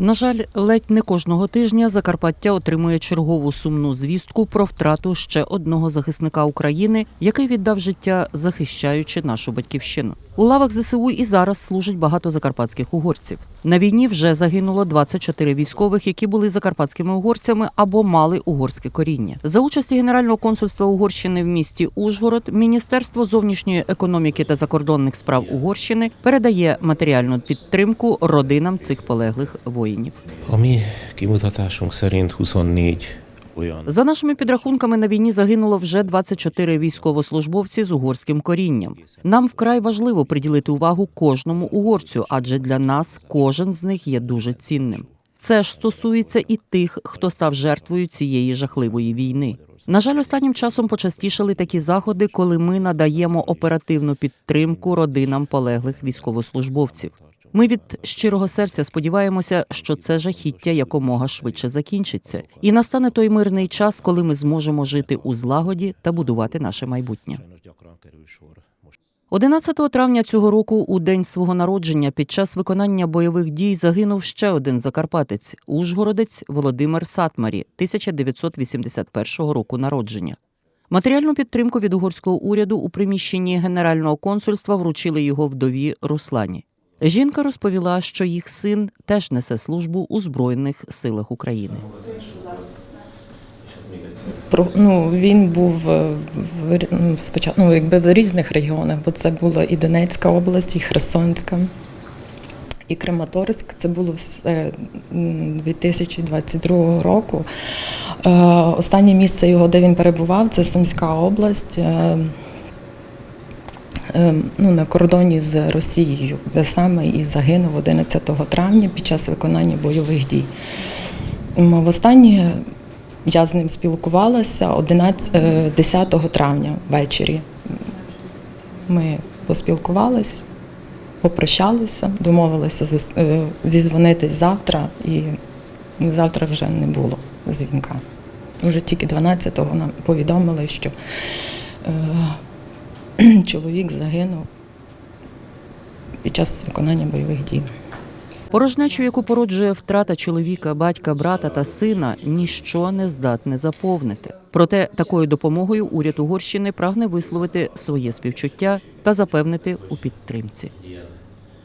На жаль, ледь не кожного тижня Закарпаття отримує чергову сумну звістку про втрату ще одного захисника України, який віддав життя, захищаючи нашу батьківщину. У лавах ЗСУ і зараз служить багато закарпатських угорців. На війні вже загинуло 24 військових, які були закарпатськими угорцями або мали угорське коріння. За участі Генерального консульства Угорщини в місті Ужгород, Міністерство зовнішньої економіки та закордонних справ Угорщини передає матеріальну підтримку родинам цих полеглих воїнів. A mi kimutatásunk szerint 24 olyan За нашими підрахунками, на війні загинуло вже 24 військовослужбовці з угорським корінням. Нам вкрай важливо приділити увагу кожному угорцю, адже для нас кожен з них є дуже цінним. Це ж стосується і тих, хто став жертвою цієї жахливої війни. На жаль, останнім часом почастішали такі заходи, коли ми надаємо оперативну підтримку родинам полеглих військовослужбовців. Ми від щирого серця сподіваємося, що це жахіття якомога швидше закінчиться, і настане той мирний час, коли ми зможемо жити у злагоді та будувати наше майбутнє. sajnos gyakran kerül sor. Most 11 травня цього року, у день свого народження, під час виконання бойових дій загинув ще один закарпатець ужгородець Володимир Сатмарі, 1981 року народження. Матеріальну підтримку від угорського уряду у приміщенні Генерального консульства вручили його вдові Руслані. Жінка розповіла, що їх син теж несе службу у Збройних силах України. Ну він був е, в ну, спочатку ну, якби в різних регіонах, бо це була і Донецька область, і Херсонська, і Краматорськ. Це було все м, 2022 року. Е, Останнє місце його, де він перебував, це Сумська область. Е, е, Ну, на кордоні з Росією, де саме і загинув 11 травня під час виконання бойових дій. Востаннє я з ним спілкувалася 11, е, 10 травня ввечері. Ми поспілкувалися, попрощалися, домовилися е, зізвонитись завтра, і завтра вже не було дзвінка. Вже тільки 12-го нам повідомили, що е, чоловік загинув під час виконання бойових дій. Порожнечу, яку породжує втрата чоловіка, батька, брата та сина, ніщо не здатне заповнити. Проте такою допомогою уряд Угорщини прагне висловити своє співчуття та запевнити у підтримці.